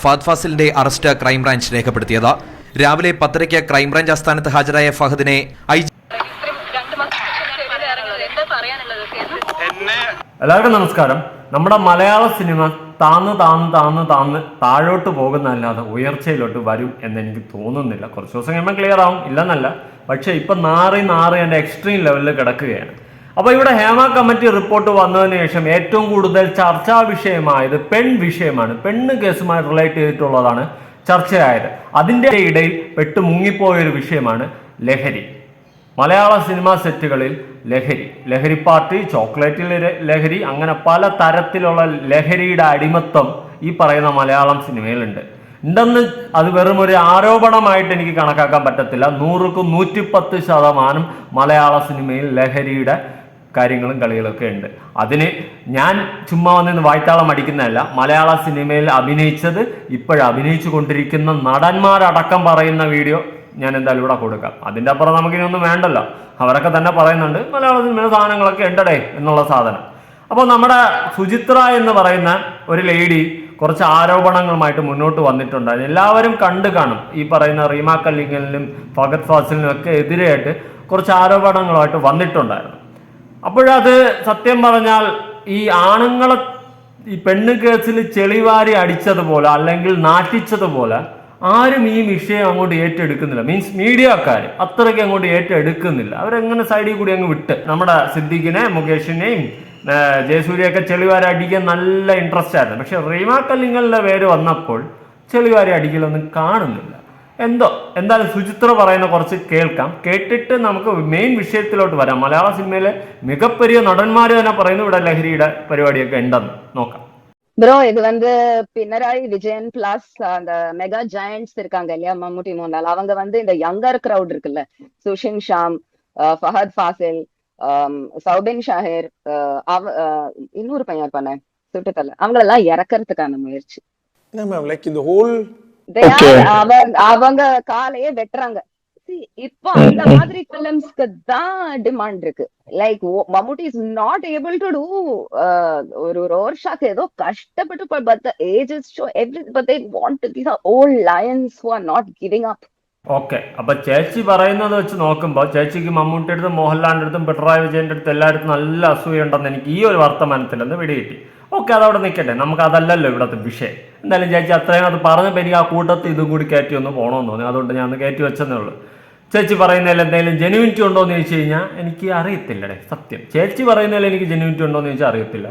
Fahad ഫാസിലിന്റെ arrest crime branch രേഖപ്പെടുത്തിയത്. രാവിലെ പത്തരയ്ക്ക് ക്രൈംബ്രാഞ്ച് ആസ്ഥാനത്ത് ഹാജരായ ഫഹദിനെ ഐ എല്ലാവർക്കും നമസ്കാരം. നമ്മുടെ മലയാള സിനിമ താന്ന് താന്ന് താന്ന് താന്ന് താഴോട്ട് പോകുന്നതല്ലാതെ ഉയർച്ചയിലോട്ട് വരും എന്ന് എനിക്ക് തോന്നുന്നില്ല. കുറച്ച് ദിവസം കഴിയുമ്പോൾ ക്ലിയർ ആവും. ഇല്ലെന്നല്ല. പക്ഷേ ഇപ്പം നാറി നാറി എന്റെ എക്സ്ട്രീം ലെവലിൽ കിടക്കുകയാണ്. അപ്പോൾ ഇവിടെ ഹേമ കമ്മിറ്റി റിപ്പോർട്ട് വന്നതിന് ശേഷം ഏറ്റവും കൂടുതൽ ചർച്ചാ വിഷയമായത് പെൺ വിഷയമാണ്. പെണ്ണ് കേസുമായി റിലേറ്റ് ചെയ്തിട്ടുള്ളതാണ് ചർച്ചയായത്. അതിന്റെ ഇടയിൽ പെട്ട് മുങ്ങിപ്പോയൊരു വിഷയമാണ് ലഹരി. മലയാള സിനിമാ സെറ്റുകളിൽ ലഹരി. ലഹരി പാർട്ടി ചോക്ലേറ്റിൽ ലഹരി അങ്ങനെ പല തരത്തിലുള്ള ലഹരിയുടെ അടിമത്തം ഈ പറയുന്ന മലയാളം സിനിമയിലുണ്ട്. ഉണ്ടെന്ന് അത് വെറും ഒരു ആരോപണമായിട്ട് എനിക്ക് കണക്കാക്കാൻ പറ്റത്തില്ല. നൂറുക്ക് നൂറ്റിപ്പത്ത് ശതമാനം മലയാള സിനിമയിൽ ലഹരിയുടെ കാര്യങ്ങളും കളികളൊക്കെ ഉണ്ട്. അതിന് ഞാൻ ചുമ്മാ വന്നിന്ന് വായ്ത്താളം അടിക്കുന്നതല്ല മലയാള സിനിമയിൽ അഭിനയിച്ചത് ഇപ്പോഴും. അഭിനയിച്ചു കൊണ്ടിരിക്കുന്ന നടന്മാരടക്കം പറയുന്ന വീഡിയോ ഞാൻ എന്തായാലും ഇവിടെ കൊടുക്കാം. അതിന്റെ അപ്പുറം നമുക്കിനൊന്നും വേണ്ടല്ലോ. അവരൊക്കെ തന്നെ പറയുന്നുണ്ട് മലയാള സിനിമയിലെ സാധനങ്ങളൊക്കെ ഉണ്ടടേ എന്നുള്ള സാധനം. അപ്പോൾ നമ്മുടെ സുചിത്ര എന്ന് പറയുന്ന ഒരു ലേഡി കുറച്ച് ആരോപണങ്ങളുമായിട്ട് മുന്നോട്ട് വന്നിട്ടുണ്ട്. എല്ലാവരും കണ്ടു കാണും. ഈ പറയുന്ന റീമാ കല്ലിങ്ങലിനും ഫഗത് ഫാസിലിനും ഒക്കെ എതിരെയായിട്ട് കുറച്ച് ആരോപണങ്ങളുമായിട്ട് വന്നിട്ടുണ്ടായിരുന്നു. അപ്പോഴത് സത്യം പറഞ്ഞാൽ ഈ ആണുങ്ങളെ ഈ പെണ്ണ് കേസിൽ ചെളിവാരി അടിച്ചതുപോലെ അല്ലെങ്കിൽ നാട്ടിച്ചതുപോലെ ആരും ഈ വിഷയം അങ്ങോട്ട് ഏറ്റെടുക്കുന്നില്ല. മീൻസ് മീഡിയക്കാർ അത്രയ്ക്ക് അങ്ങോട്ട് ഏറ്റെടുക്കുന്നില്ല. അവരെങ്ങനെ സൈഡിൽ കൂടി അങ്ങ് വിട്ട് നമ്മുടെ സിദ്ദീഖിനെ മുകേഷിനെയും ജയസൂര്യയൊക്കെ ചെളിവാരി അടിക്കാൻ നല്ല ഇൻട്രസ്റ്റ് ആയിരുന്നു. പക്ഷെ റീമാക്കല്ലിങ്ങളുടെ പേര് വന്നപ്പോൾ ചെളിവാരി അടിക്കലൊന്നും കാണുന്നില്ല. എന്തോ എന്തായാലും സുചിത്ര പറയുന്ന കുറച്ച് കേൾക്കാം കേട്ടിട്ട് നമുക്ക് മെയിൻ വിഷയത്തിലോട്ട് വരാം മലയാള സിനിമയിലെ മികപ്പെരിയ നടന്മാർ തന്നെ പറയുന്നു ഇവിടെ ലഹരിയുടെ പരിപാടിയൊക്കെ ഉണ്ടെന്ന് നോക്കാം ப்ரோ இது வந்து பினராயி விஜயன் பிளஸ் அந்த மெகா ஜாயண்ட்ஸ் இருக்காங்க இல்லையா மம்முட்டி மோகன்லால் அவங்க வந்து இந்த யங்கர் கிரவுட் இருக்குல்ல சுஷின் ஷாம் அஹ் ஃபஹத் ஃபாசில் ஆம், சௌபின் ஷாஹிர் அஹ் அவ- அஹ் இன்னொரு பையன் இருப்பானே சுட்டுத்தல அவங்களெல்லாம் இறக்கறதுக்கான முயற்சி No, ma'am, like in the whole They are- அவங்க அவங்க காலையே வெட்டுறாங்க See, இப்போ அந்த மாதிரி பிலிம்ஸ்க்கு தான் டிமாண்ட் இருக்கு like Mammootty is not able to do ஒரு ரோர்ஷாக்கு ஏதோ கஷ்டப்பட்டு but the age is show every but they want these are old lions who are not giving up okay അപ്പൊ ചേച്ചി പറയുന്നത് വെച്ച് നോക്കുമ്പോൾ ചേച്ചിക്ക് മമ്മൂട്ടിയുടെ അടുത്തും മോഹൻലാലിന്റെ അടുത്തും പിണറായി വിജയന്റെ അടുത്തും എല്ലായിടത്തും നല്ല അസൂയുണ്ടെന്ന് എനിക്ക് ഈ ഒരു വർത്തമാനത്തിൽ നിന്ന് പിടികിട്ടി ഓക്കെ അതവിടെ നിൽക്കട്ടെ നമുക്ക് അതല്ലല്ലോ ഇവിടുത്തെ വിഷയം. എന്തായാലും ചേച്ചി അത്രയും അത് പറഞ്ഞപ്പോൾ എനിക്ക് ആ കൂട്ടത്തിൽ ഇതും കൂടി കയറ്റി ഒന്ന് പോകണമെന്ന് തോന്നി. അതുകൊണ്ട് ഞാൻ ഒന്ന് കയറ്റി വെച്ചെന്നേ ഉള്ളൂ. ചേച്ചി പറയുന്നതിൽ എന്തെങ്കിലും ജെനുവിറ്റി ഉണ്ടോ എന്ന് ചോദിച്ചു കഴിഞ്ഞാൽ എനിക്ക് അറിയത്തില്ലടേ സത്യം. ചേച്ചി പറയുന്നതിൽ എനിക്ക് ജെനുവിറ്റി ഉണ്ടോ എന്ന് ചോദിച്ചാൽ അറിയത്തില്ല.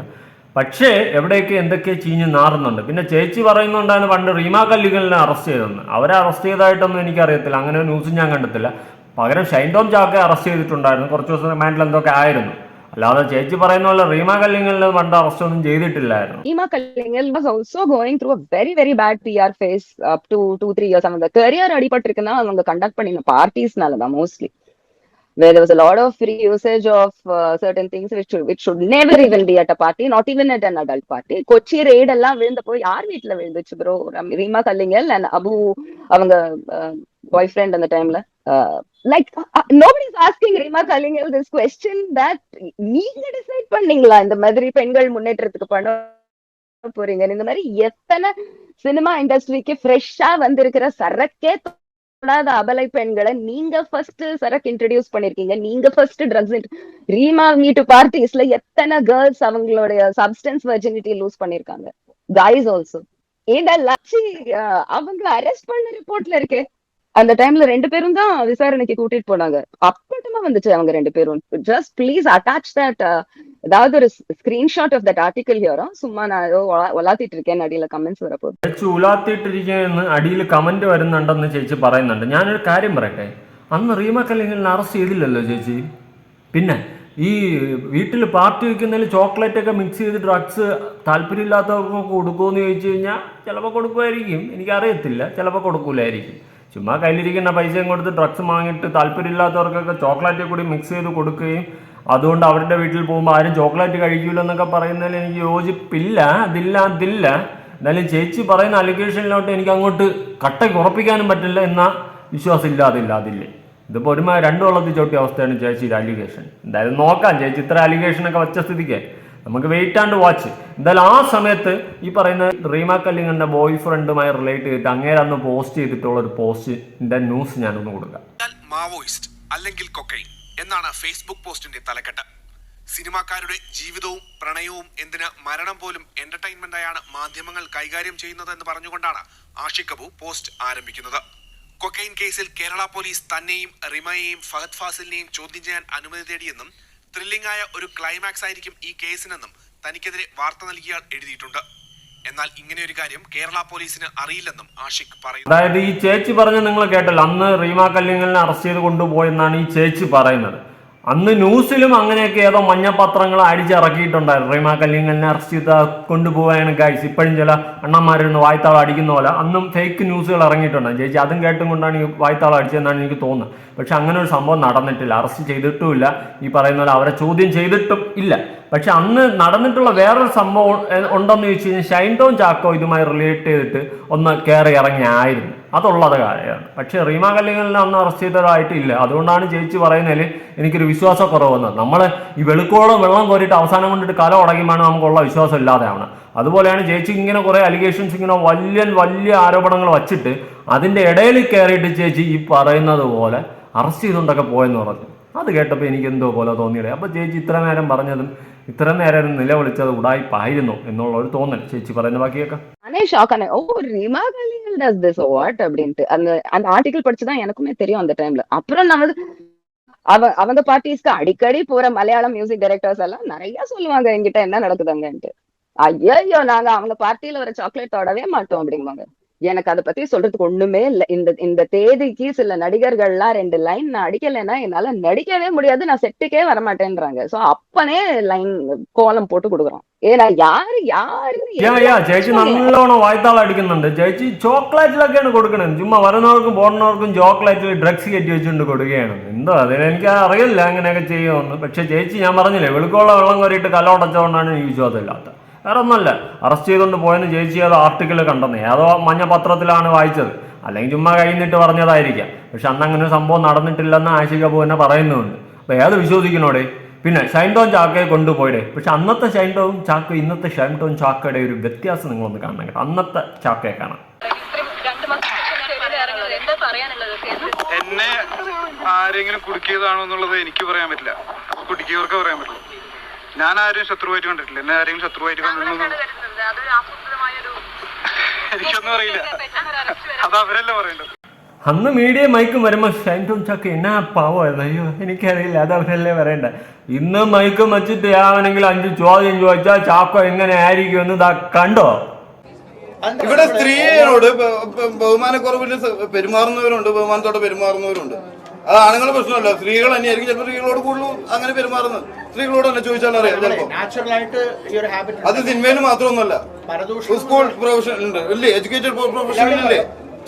പക്ഷേ എവിടെയൊക്കെ എന്തൊക്കെ ചീഞ്ഞ് നാറുന്നുണ്ട്. പിന്നെ ചേച്ചി പറയുന്നുണ്ടായിരുന്നു പണ്ട് റീമ കല്ലികളിനെ അറസ്റ്റ് ചെയ്തെന്ന് അവരെ അറസ്റ്റ് ചെയ്തതായിട്ടൊന്നും എനിക്കറിയത്തില്ല അങ്ങനെ ന്യൂസും ഞാൻ കണ്ടിട്ടില്ല. പകരം ഷൈൻ ടോം ചാക്കെ അറസ്റ്റ് ചെയ്തിട്ടുണ്ടായിരുന്നു. കുറച്ച് ദിവസം റിമാൻഡിൽ എന്തൊക്കെ ആയിരുന്നു. അല്ലാതെ ചേച്ചി പറയുന്ന പോലെ റീമ കല്ലിങ്ങളിനെ പണ്ട് അറസ്റ്റ് ഒന്നും ചെയ്തിട്ടില്ലായിരുന്നു Ema Kallingal was also going through a very, very bad PR phase up to two, three years. அவங்க career அடிபட்டிருக்குன்னா அவங்க கண்டக்ட் பண்ணின பார்ட்டிஸ்னால தான் mostly where there was a lot of free usage of uh, certain things which should, which should never even be at a party, not even at an adult party. Kochi raid எல்லாம் விழுந்தப்போ யார் வீட்ல விழுந்துச்சு bro Reema Kallingal and Abu அவங்க பாய் friend அந்த டைம்ல like nobody is asking Rima Kalingal this question that நீங்க decide பண்ணீங்களா இந்த மாதிரி பெண்கள் முன்னேற்றத்துக்கு பண்ண போறீங்க இந்த மாதிரி எத்தனை சினிமா இண்டஸ்ட்ரிக்கு ஃப்ரெஷ்ஷா வந்திருக்கிற சரக்கே தொடாத அபலை பெண்களை நீங்க ஃபர்ஸ்ட் சரக்கு இன்ட்ரடியூஸ் பண்ணிருக்கீங்க. நீங்க ஃபர்ஸ்ட் ட்ரக்ஸ் ரீமா மீட்டு பார்ட்டிஸ்ல எத்தனை கேர்ள்ஸ் அவங்களுடைய சப்ஸ்டன்ஸ் வெர்ஜினிட்டி லூஸ் பண்ணிருக்காங்க? கைஸ் ஆல்சோ ஏண்டா லட்சி அவங்களை அவங்கள அரெஸ்ட் பண்ண ரிப்போர்ட்ல இருக்கே. அந்த டைம்ல ரெண்டு பேரும் தான் விசாரணைக்கு கூட்டிட்டு போனாங்க அப்பட்டமா வந்துச்சு அவங்க ரெண்டு பேரும் ஜஸ்ட் ப்ளீஸ் அட்டாச் தட் ஏதாவது ஒரு ஸ்கிரீன்ஷாட் ஆஃப் தட் ஆர்டிகல் ஹியரோ சும்மா நான் ஏதோ ஒலா- ஒலாத்திட்டு இருக்கேன் அடியில கமெண்ட்ஸ் வரப்போ ചേച്ചി ഉലാത്തിയിട്ടിരിക്കുമെന്ന് അടിയിൽ കമന്റ് വരുന്നുണ്ടെന്ന് ചേച്ചി പറയുന്നുണ്ട് ഞാനൊരു കാര്യം പറയട്ടെ അന്ന് റീമ കല്ലിങ്ങനെ അറസ്റ്റ് ചെയ്തില്ലല്ലോ ചേച്ചി പിന്നെ ഈ വീട്ടിൽ പാർട്ടി വയ്ക്കുന്നതിൽ ചോക്ലേറ്റ് ഒക്കെ മിക്സ് ചെയ്ത് ഡ്രഗ്സ് താല്പര്യമില്ലാത്തവർക്ക് കൊടുക്കുമെന്ന് ചോദിച്ചു കഴിഞ്ഞാൽ ചിലപ്പോൾ കൊടുക്കുമായിരിക്കും എനിക്കറിയത്തില്ല ചിലപ്പോൾ കൊടുക്കൂലായിരിക്കും ചുമ്മാ കയ്യിലിരിക്കുന്ന പൈസയും കൊടുത്ത് ഡ്രഗ്സ് വാങ്ങിയിട്ട് താല്പര്യമില്ലാത്തവർക്കൊക്കെ ചോക്ലേറ്റ് കൂടി മിക്സ് ചെയ്ത് കൊടുക്കുകയും അതുകൊണ്ട് അവരുടെ വീട്ടിൽ പോകുമ്പോൾ ആരും ചോക്ലേറ്റ് കഴിക്കൂലെന്നൊക്കെ പറയുന്നതിൽ എനിക്ക് യോജിപ്പില്ല അതില്ല അതില്ല. എന്നാലും ചേച്ചി പറയുന്ന അലിഗേഷനിലോട്ട് എനിക്ക് അങ്ങോട്ട് കട്ടയ്ക്ക് ഉറപ്പിക്കാനും പറ്റില്ല എന്ന വിശ്വാസം ഇല്ലാതില്ല അതില്ലേ. ഇതിപ്പോൾ ഒരുമാ രണ്ടു വെള്ളത്തിൽ ചോട്ടിയ അവസ്ഥയാണ് ചേച്ചി ചേച്ചിയുടെ അലിഗേഷൻ എന്തായാലും നോക്കാം ചേച്ചി ഇത്ര അലിഗേഷൻ ഒക്കെ വച്ച സ്ഥിതിക്ക്. നമുക്ക് വെയിറ്റ് ആൻഡ് വാച്ച് എന്തായാലും ആ സമയത്ത് ഈ പറയുന്ന റീമ കല്ലിങ്ങന്റെ ബോയ് ഫ്രണ്ടുമായി റിലേറ്റ് ചെയ്തിട്ട് അങ്ങേരെ അന്ന് പോസ്റ്റ് ചെയ്തിട്ടുള്ള ഒരു പോസ്റ്റിന്റെ ന്യൂസ് ഞാനൊന്ന് കൊടുക്കാം. മാവോയിസ്റ്റ് അല്ലെങ്കിൽ കൊക്കൈൻ എന്നാണ് ഫേസ്ബുക്ക് പോസ്റ്റിന്റെ തലക്കെട്ട്. സിനിമാക്കാരുടെ ജീവിതവും പ്രണയവും എന്തിന് മരണം പോലും എന്റർടൈൻമെന്റായാണ് മാധ്യമങ്ങൾ കൈകാര്യം ചെയ്യുന്നത് എന്ന് പറഞ്ഞുകൊണ്ടാണ് ആഷിഖ് അബു പോസ്റ്റ് ആരംഭിക്കുന്നത്. കൊക്കൈൻ കേസിൽ കേരള പോലീസ് തന്നെയും റിമയെയും ഫഹദ് ഫാസിലിനെയും ചോദ്യം ചെയ്യാൻ അനുമതി തേടിയെന്നും ത്രില്ലിംഗ് ആയ ഒരു ക്ലൈമാക്സ് ആയിരിക്കും ഈ കേസിനെന്നും തനിക്കെതിരെ വാർത്ത നൽകിയാൽ എഴുതിയിട്ടുണ്ട്. എന്നാൽ ഇങ്ങനെ ഒരു കാര്യം കേരള പോലീസിന് അറിയില്ലെന്നും ആഷിഖ് പറയുന്നു. അതായത് ഈ ചേച്ചി പറഞ്ഞ നിങ്ങൾ കേട്ടല്ലോ. അന്ന് റീമാ കല്ലിങ്ങലിനെ അറസ്റ്റ് ചെയ്ത് കൊണ്ടുപോയെന്നാണ് ഈ ചേച്ചി പറയുന്നത്. അന്ന് ന്യൂസിലും അങ്ങനെയൊക്കെ ഏതോ മഞ്ഞപത്രങ്ങൾ അടിച്ചിറക്കിയിട്ടുണ്ടായിരുന്നു. റീമ കല്ലിങ്ങലിനെ അറസ്റ്റ് ചെയ്ത് കൊണ്ടുപോകാനും കാഴ്ച ഇപ്പോഴും ചില അണ്ണന്മാരിരുന്ന് വായ്ത്താളം അടിക്കുന്ന പോലെ അന്നും ഫേക്ക് ന്യൂസുകൾ ഇറങ്ങിയിട്ടുണ്ട്. ചേച്ചി അതും കേട്ടും കൊണ്ടാണ് ഈ വായ്ത്താളം അടിച്ചതെന്നാണ് എനിക്ക് തോന്നുന്നത്. പക്ഷെ അങ്ങനെ ഒരു സംഭവം നടന്നിട്ടില്ല. അറസ്റ്റ് ചെയ്തിട്ടുമില്ല. ഈ പറയുന്ന പോലെ അവരെ ചോദ്യം ചെയ്തിട്ടും ഇല്ല. പക്ഷെ അന്ന് നടന്നിട്ടുള്ള വേറൊരു സംഭവം ഉണ്ടെന്ന് ചോദിച്ചു കഴിഞ്ഞാൽ ഷൈൻ ചാക്കോ ഇതുമായി റിലേറ്റ് ചെയ്തിട്ട് ഒന്ന് കയറി ഇറങ്ങിയായിരുന്നു. അതുള്ളത് കാര്യമാണ്. പക്ഷേ റീമ കല്ലിങ്ങലിനെ അന്ന് അറസ്റ്റ് ചെയ്തതായിട്ടില്ല. അതുകൊണ്ടാണ് ചേച്ചി പറയുന്നതിൽ എനിക്കൊരു വിശ്വാസക്കുറവ് വന്നത് നമ്മൾ ഈ വെളുക്കോളം വെള്ളം കോരിയിട്ട് അവസാനം കൊണ്ടിട്ട് കല ഉടങ്ങിയുമാണ് നമുക്കുള്ള വിശ്വാസം ഇല്ലാതെ ആവണം അതുപോലെയാണ് ചേച്ചി ഇങ്ങനെ കുറേ അലിഗേഷൻസ് ഇങ്ങനെ വലിയ വലിയ ആരോപണങ്ങൾ വച്ചിട്ട് അതിന്റെ ഇടയിൽ കയറിയിട്ട് ചേച്ചി ഈ പറയുന്നത് പോലെ അറസ്റ്റ് ചെയ്തുകൊണ്ടൊക്കെ പോയെന്ന് പറഞ്ഞു. അത് കേട്ടപ്പോൾ എനിക്ക് എന്തോ പോലെ തോന്നിയില്ലേ? അപ്പോൾ ചേച്ചി ഇത്ര നേരം പറഞ്ഞതും ഇത്ര നേരം നിലവിളിച്ചത് ഉടായിപ്പായിരുന്നു എന്നുള്ള ഒരു തോന്നൽ ചേച്ചി പറയുന്ന ബാക്കിയൊക്കെ நானே ஷாக் ஆனேன் ஓ Rima Kallingal does this what அப்படின்ட்டு அந்த அந்த ஆர்டிகல் படிச்சுதான் எனக்குமே தெரியும் அந்த டைம்ல அப்புறம் நம்ம அவ அவங்க பார்ட்டிஸ்க்கு அடிக்கடி போற மலையாளம் மியூசிக் டைரக்டர்ஸ் எல்லாம் நிறைய சொல்லுவாங்க என்கிட்ட என்ன நடக்குதுங்கன்ட்டு ஐயோ நாங்க அவங்க பார்ட்டியில வர சாக்லேட் தொடவே மாட்டோம் அப்படிம்பாங்க எனக்கு அதை பத்தி சொல்றதுக்கு ஒண்ணுமே இல்ல இந்த இந்த தேதிக்கு சில நடிகர்கள்லாம் ரெண்டு லைன் நான் அடிக்கலைன்னா என்னால நடிக்கவே முடியாது நான் செட்டுக்கே வரமாட்டேன்றாங்க சோ அப்பனே லைன் கோலம் போட்டு கொடுக்குறோம் ஏன்னா யாரு யாரு യാ യാ ചേച്ചി നല്ലോണം വായ്ത്താളം അടിക്കുന്നുണ്ട് ചേച്ചി ചോക്ലേറ്റിലൊക്കെയാണ് കൊടുക്കണത് ചുമ്മാ വരുന്നവർക്കും പോകുന്നവർക്കും ചോക്ലേറ്റിൽ ഡ്രഗ്സ് കയറ്റി വെച്ചുകൊണ്ട് കൊടുക്കുകയാണ് എന്തോ അതിന് എനിക്ക് അറിയില്ല അങ്ങനെയൊക്കെ ചെയ്യുമെന്ന് പക്ഷെ ചേച്ചി ഞാൻ പറഞ്ഞില്ലേ വെളുക്കമുള്ള വെള്ളം കോരിയിട്ട് കലോടച്ചുകൊണ്ടാണ് എനിക്ക് വിശ്വാസമില്ലാത്തത് വേറെ ഒന്നല്ല അറസ്റ്റ് ചെയ്തുകൊണ്ട് പോയെന്ന് ചേച്ചി അത് ആർട്ടിക്കിൾ കണ്ടെന്ന്. ഏതോ മഞ്ഞ പത്രത്തിലാണ് വായിച്ചത്? അല്ലെങ്കിൽ ചുമ്മാ കഴിഞ്ഞിട്ട് പറഞ്ഞതായിരിക്കാം. പക്ഷെ അന്ന് അങ്ങനെ ഒരു സംഭവം നടന്നിട്ടില്ലെന്ന് ആശിക പൂ തന്നെ പറയുന്നുണ്ട്. അപ്പൊ ഏത് വിശ്വസിക്കണോടെ പിന്നെ ഷൈൻ ടോൺ ചാക്കയെ കൊണ്ടുപോയിടെ? പക്ഷെ അന്നത്തെ ഷൈൻ ടോൺ ചാക്ക ഇന്നത്തെ ഷൈൻ ടോൺ ചാക്കയുടെ ഒരു വ്യത്യാസം നിങ്ങളൊന്ന് കാണണം കേട്ടോ. അന്നത്തെ ചാക്കയെ കാണാം. എന്നെ ആരെങ്കിലും കുടുക്കിയതാണോ എന്നുള്ളത് എനിക്ക് പറയാൻ പറ്റില്ല. കുടുക്കിയവർക്ക് പറയാൻ പറ്റുള്ളൂ. ഞാൻ ആരെയും ശത്രുവായിട്ട് കണ്ടിട്ടില്ല. എന്നെ ആരെയും ശത്രുവായിട്ട് ആസൂത്രിതമായൊരു എനിക്കൊന്നും അറിയില്ല. അത് അവരല്ലേ പറയേണ്ടത്? അന്ന് മീഡിയ മയക്കും വരുമ്പോൾ ഷൈൻ ടോൺ ചാക്ക് എന്നാ പാവമായിരുന്നു അയ്യോ എനിക്കറിയില്ല. അത് അവരല്ലേ പറയണ്ട? ഇന്ന് മയക്കും വെച്ചിട്ട് ആവണെങ്കിൽ അഞ്ച് ചോദ്യം ചോദിച്ചാൽ ചാക്കോ എങ്ങനെ ആയിരിക്കും എന്ന് ഇതാ കണ്ടോ? ഇവിടെ സ്ത്രീയോട് ബഹുമാനക്കുറവിൽ ബഹുമാനക്കുറവിൽ പെരുമാറുന്നവരുണ്ട് ബഹുമാനത്തോടെ പെരുമാറുന്നവരുണ്ട്. അത് ആണുങ്ങളുടെ പ്രശ്നമല്ല. സ്ത്രീകൾ തന്നെയായിരിക്കും ചിലപ്പോൾ സ്ത്രീകളോട് കൂടുതലും അങ്ങനെ പെരുമാറുന്നത്. സ്ത്രീകളോട് തന്നെ ചോദിച്ചാൽ അറിയാം ചിലപ്പോൾ ആയിട്ട് ഈ ഒരു ഹാബിറ്റ് അത് സിനിമയിൽ മാത്രമൊന്നുമല്ല. സ്കൂൾ പ്രൊഫഷണൽ ഉണ്ട്. ഇല്ലേ? എഡ്യൂക്കേറ്റഡ് പ്രൊഫഷണൽ ഇല്ലേ?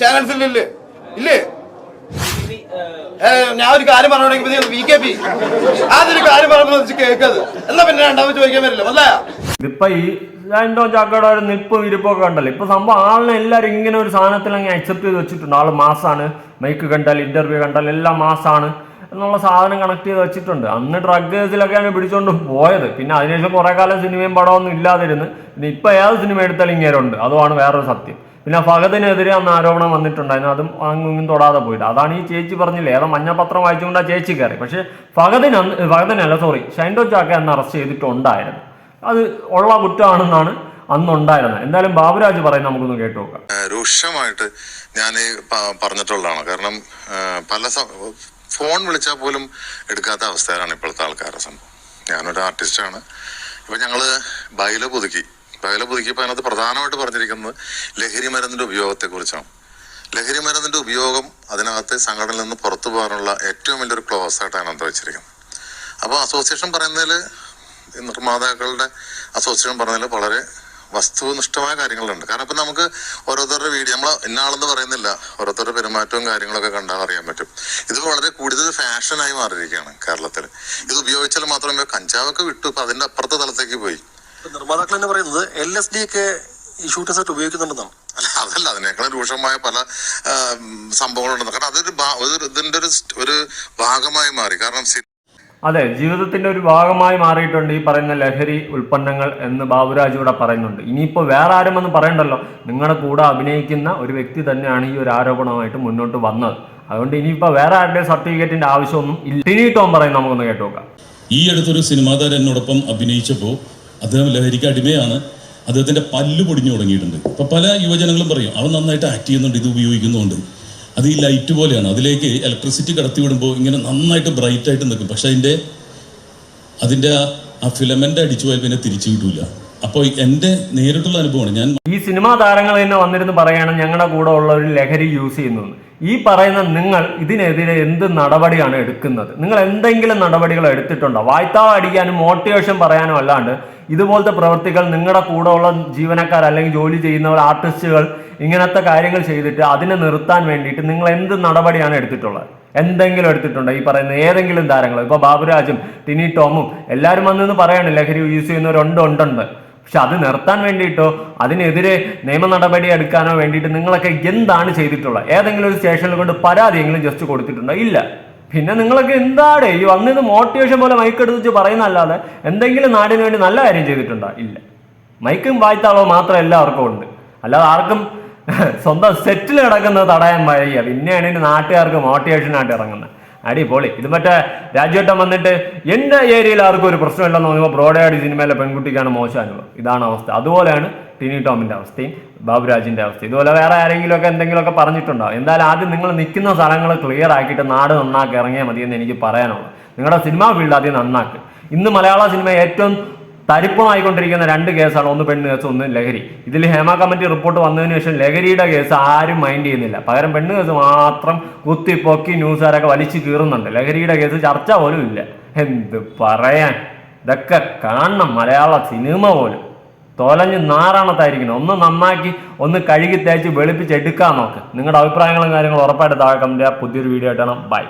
ചാനൽസിലില്ലേ ഇല്ലേ ഇല്ലേ. ഞാൻ ഒരു കാര്യം പറഞ്ഞു വി കെ പി അതൊരു കാര്യം പറഞ്ഞു കേൾക്കത് എന്നാ പിന്നെ രണ്ടാമത് ചോദിക്കാൻ വരില്ല. അല്ല ഇതിപ്പോ ഈ രണ്ടോ ചാക്കയുടെ ഒരു നിപ്പും ഇരിപ്പൊക്കെ ഉണ്ടല്ലോ ഇപ്പൊ സംഭവം ആളിനെ എല്ലാരും ഇങ്ങനെ ഒരു സാധനത്തിൽ അങ്ങ് അക്സെപ്റ്റ് ചെയ്ത് വെച്ചിട്ടുണ്ട്. ആൾ മാസാണ് മൈക്ക് കണ്ടാൽ ഇന്റർവ്യൂ കണ്ടാൽ എല്ലാം മാസാണ് എന്നുള്ള സാധനം കണക്ട് ചെയ്ത് വെച്ചിട്ടുണ്ട്. അന്ന് ഡ്രഗ് കേസിലൊക്കെയാണ് പിടിച്ചുകൊണ്ട് പോയത്. പിന്നെ അതിനുശേഷം കുറെ കാലം സിനിമയും പടമൊന്നും ഇല്ലാതിരുന്ന്. പിന്നെ ഇപ്പൊ ഏത് സിനിമ എടുത്താലും ഇങ്ങേരുണ്ട് അതുമാണ് വേറൊരു സത്യം. പിന്നെ ഫഹദിനെതിരെ അന്ന് ആരോപണം വന്നിട്ടുണ്ടായിരുന്നു. അതും അങ്ങും തൊടാതെ പോയിട്ട്. അതാണ് ഈ ചേച്ചി പറഞ്ഞില്ലേ? ഏതോ മഞ്ഞപത്രം വായിച്ചുകൊണ്ട് ആ ചേച്ചി കയറി. പക്ഷേ ഫഹദിന് ഫഹദിനല്ല സോറി ഷൈൻഡോ ചാക്ക അന്ന് അറസ്റ്റ് ചെയ്തിട്ടുണ്ടായിരുന്നു. അത് ഉള്ള കുറ്റമാണെന്നാണ് അന്നുണ്ടായിരുന്നത്. എന്തായാലും ബാബുരാജ് പറയുന്നത് നമുക്കൊന്ന് കേട്ടു നോക്കാം. രൂക്ഷമായിട്ട് ഞാൻ പറഞ്ഞിട്ടുള്ളതാണ്. കാരണം പല ഫോൺ വിളിച്ചാൽ പോലും എടുക്കാത്ത അവസ്ഥയിലാണ് ഇപ്പോഴത്തെ ആൾക്കാരുടെ സംഭവം. ഞാനൊരു ആർട്ടിസ്റ്റാണ്. ഇപ്പം ഞങ്ങൾ ബൈല പുതുക്കി. ബൈല പുതുക്കിയപ്പോൾ അതിനകത്ത് പ്രധാനമായിട്ട് പറഞ്ഞിരിക്കുന്നത് ലഹരി മരുന്നിന്റെ ഉപയോഗത്തെക്കുറിച്ചാണ്. ലഹരി മരുന്നിന്റെ ഉപയോഗം അതിനകത്ത് സംഘടനയിൽ നിന്ന് പുറത്തു പോകാനുള്ള ഏറ്റവും വലിയൊരു ക്ലോസ് ആയിട്ടാണ് അതിനകത്ത് വെച്ചിരിക്കുന്നത്. അപ്പോൾ അസോസിയേഷൻ പറയുന്നതിൽ നിർമ്മാതാക്കളുടെ അസോസിയേഷൻ പറഞ്ഞതിൽ വളരെ വസ്തുനിഷ്ഠമായ കാര്യങ്ങളുണ്ട്. കാരണം ഇപ്പം നമുക്ക് ഓരോരുത്തരുടെ വീഡിയോ നമ്മൾ ഇന്നാളെന്ന് പറയുന്നില്ല. ഓരോരുത്തരുടെ പെരുമാറ്റവും കാര്യങ്ങളൊക്കെ കണ്ടാൽ അറിയാൻ പറ്റും. ഇത് വളരെ കൂടുതൽ ഫാഷനായി മാറിയിരിക്കുകയാണ് കേരളത്തിൽ ഇത് ഉപയോഗിച്ചാൽ മാത്രമേ കഞ്ചാവൊക്കെ വിട്ടു ഇപ്പം അതിന്റെ അപ്പുറത്തെ തലത്തേക്ക് പോയി. നിർമ്മാതാക്കൾ തന്നെ പറയുന്നത് എൽ എസ് ഡി ഒക്കെ ഈ ഷൂട്ടിംഗ് സെറ്റ് ഉപയോഗിക്കുന്നുണ്ടെന്നാണ്. അല്ല അതല്ല അതിനേക്കാൾ രൂക്ഷമായ പല സംഭവങ്ങളുണ്ടെന്ന്. സംഭവങ്ങളുണ്ട് കാരണം അതൊരു ഇതിന്റെ ഒരു ഇതിന്റെ ഒരു ഒരു ഭാഗമായി മാറി. കാരണം അതെ ജീവിതത്തിന്റെ ഒരു ഭാഗമായി മാറിയിട്ടുണ്ട് ഈ പറയുന്ന ലഹരി ഉൽപ്പന്നങ്ങൾ എന്ന് ബാബുരാജ് ഇവിടെ പറയുന്നുണ്ട്. ഇനിയിപ്പോൾ വേറെ ആരും എന്ന് പറയണ്ടല്ലോ? നിങ്ങളുടെ കൂടെ അഭിനയിക്കുന്ന ഒരു വ്യക്തി തന്നെയാണ് ഈ ഒരു ആരോപണമായിട്ട് മുന്നോട്ട് വന്നത്. അതുകൊണ്ട് ഇനിയിപ്പോൾ വേറെ ആരുടെയും സർട്ടിഫിക്കറ്റിന്റെ ആവശ്യമൊന്നും ഇല്ല. ഇനി ടോം പറയും നമുക്കൊന്ന് കേട്ടു നോക്കാം ഈ അടുത്തൊരു സിനിമാതാരനോടൊപ്പം അഭിനയിച്ചപ്പോൾ അദ്ദേഹം ലഹരിക്ക് അടിമയാണ്. അദ്ദേഹത്തിന്റെ പല്ല് പൊടിഞ്ഞു തുടങ്ങിയിട്ടുണ്ട്. ഇപ്പൊ പല യുവജനങ്ങളും പറയും അവൻ നന്നായിട്ട് ആക്ട് ചെയ്യുന്നുണ്ട് ഇത് ഉപയോഗിക്കുന്നുണ്ട്. അത് ഈ ലൈറ്റ് പോലെയാണ്. അതിലേക്ക് ഇലക്ട്രിസിറ്റി കടത്തി വിടുമ്പോൾ ഇങ്ങനെ നന്നായിട്ട് ബ്രൈറ്റ് ആയിട്ട് നിൽക്കും. പക്ഷെ അതിന്റെ അതിന്റെ ആ- ആ ഫിലമെന്റ് അടിച്ചു പോയാൽ പിന്നെ തിരിച്ചു കിട്ടൂല. അപ്പോൾ എന്റെ നേരിട്ടുള്ള അനുഭവമാണ്. ഞാൻ ഈ സിനിമാ താരങ്ങൾ തന്നെ വന്നിരുന്ന് പറയുകയാണ് ഞങ്ങളുടെ കൂടെ ഉള്ള ഒരു ലഹരി യൂസ് ചെയ്യുന്നു ഈ പറയുന്ന നിങ്ങൾ ഇതിനെതിരെ എന്ത് നടപടിയാണ് എടുക്കുന്നത്? നിങ്ങൾ എന്തെങ്കിലും നടപടികൾ എടുത്തിട്ടുണ്ടോ? വായ്ത്താവ് അടിക്കാനും മോട്ടിവേഷൻ പറയാനും അല്ലാണ്ട് ഇതുപോലത്തെ പ്രവൃത്തികൾ നിങ്ങളുടെ കൂടെയുള്ള ജീവനക്കാർ അല്ലെങ്കിൽ ജോലി ചെയ്യുന്നവർ ആർട്ടിസ്റ്റുകൾ ഇങ്ങനത്തെ കാര്യങ്ങൾ ചെയ്തിട്ട് അതിനെ നിർത്താൻ വേണ്ടിയിട്ട് നിങ്ങൾ എന്ത് നടപടിയാണ് എടുത്തിട്ടുള്ളത്? എന്തെങ്കിലും എടുത്തിട്ടുണ്ടോ? ഈ പറയുന്ന ഏതെങ്കിലും താരങ്ങൾ ഇപ്പോൾ ബാബുരാജും ടിനി ടോമും എല്ലാവരും വന്നെന്ന് പറയാണ് ലഹരി യൂസ് ചെയ്യുന്നവരുണ്ട് ഉണ്ടുണ്ട് പക്ഷെ അത് നിർത്താൻ വേണ്ടിയിട്ടോ അതിനെതിരെ നിയമ നടപടി എടുക്കാനോ വേണ്ടിയിട്ട് നിങ്ങളൊക്കെ എന്താണ് ചെയ്തിട്ടുള്ളത്? ഏതെങ്കിലും ഒരു സ്റ്റേഷനിൽ കൊണ്ട് പരാതിയെങ്കിലും ജസ്റ്റ് കൊടുത്തിട്ടുണ്ടോ? ഇല്ല. പിന്നെ നിങ്ങളൊക്കെ എന്താണ് ഈ വന്നത് മോട്ടിവേഷൻ പോലെ മൈക്ക് എടുത്ത് പറയുന്നല്ലാതെ എന്തെങ്കിലും നാടിന് വേണ്ടി നല്ല കാര്യം ചെയ്തിട്ടുണ്ടോ? ഇല്ല. മൈക്കും വായ്ത്താളോ മാത്രം എല്ലാവർക്കും ഉണ്ട്. അല്ലാതെ ആർക്കും സ്വന്തം സെറ്റിൽ കിടക്കുന്നത് തടയാൻ വഴിയ പിന്നെയാണ് എന്റെ നാട്ടുകാർക്ക് മോട്ടിവേഷനായിട്ട് ഇറങ്ങുന്നത്. അടിപൊളി. ഇത് മറ്റേ രാജ്യവട്ടം വന്നിട്ട് എന്റെ ഏരിയയിൽ ആർക്കും ഒരു പ്രശ്നമില്ലെന്ന് പറയുമ്പോൾ ബ്രോഡയാടി സിനിമയിലെ പെൺകുട്ടിക്കാണ് മോശം അനുഭവം. ഇതാണ് അവസ്ഥ. അതുപോലെയാണ് ടിനി ടോമിന്റെ അവസ്ഥയും ബാബുരാജിന്റെ അവസ്ഥ ഇതുപോലെ വേറെ ആരെങ്കിലും ഒക്കെ എന്തെങ്കിലുമൊക്കെ പറഞ്ഞിട്ടുണ്ടാവും എന്തായാലും ആദ്യം നിങ്ങൾ നിൽക്കുന്ന സ്ഥലങ്ങൾ ക്ലിയർ ആക്കിയിട്ട് നാട് നന്നാക്കി ഇറങ്ങിയാൽ മതി എന്ന് എനിക്ക് പറയാനുള്ളൂ. നിങ്ങളുടെ സിനിമാ ഫീൽഡ് ആദ്യം നന്നാക്കുക ഇന്ന് മലയാള സിനിമ ഏറ്റവും തരിപ്പമായിക്കൊണ്ടിരിക്കുന്ന രണ്ട് കേസാണ്. ഒന്ന് പെണ്ണ് കേസ് ഒന്ന് ലഹരി. ഇതിൽ ഹേമ കമ്മിറ്റി റിപ്പോർട്ട് വന്നതിന് ശേഷം ലഹരിയുടെ കേസ് ആരും മൈൻഡ് ചെയ്യുന്നില്ല. പകരം പെണ്ണ് കേസ് മാത്രം കുത്തി പൊക്കി ന്യൂസുകാരൊക്കെ വലിച്ചു കീറുന്നുണ്ട്. ലഹരിയുടെ കേസ് ചർച്ച പോലും ഇല്ല. എന്ത് പറയാൻ? ഇതൊക്കെ കാണണം. മലയാള സിനിമ പോലും. തോലഞ്ഞ് നാറാണത്തായിരിക്കണം ഒന്ന് നന്നാക്കി ഒന്ന് കഴുകി തേച്ച് വെളുപ്പിച്ചെടുക്കാൻ നോക്ക്. നിങ്ങളുടെ അഭിപ്രായങ്ങളും കാര്യങ്ങളും ഉറപ്പായിട്ട് താഴെ ചെയ്യുക പുതിയൊരു വീഡിയോ ആയിട്ടാണ് ബൈ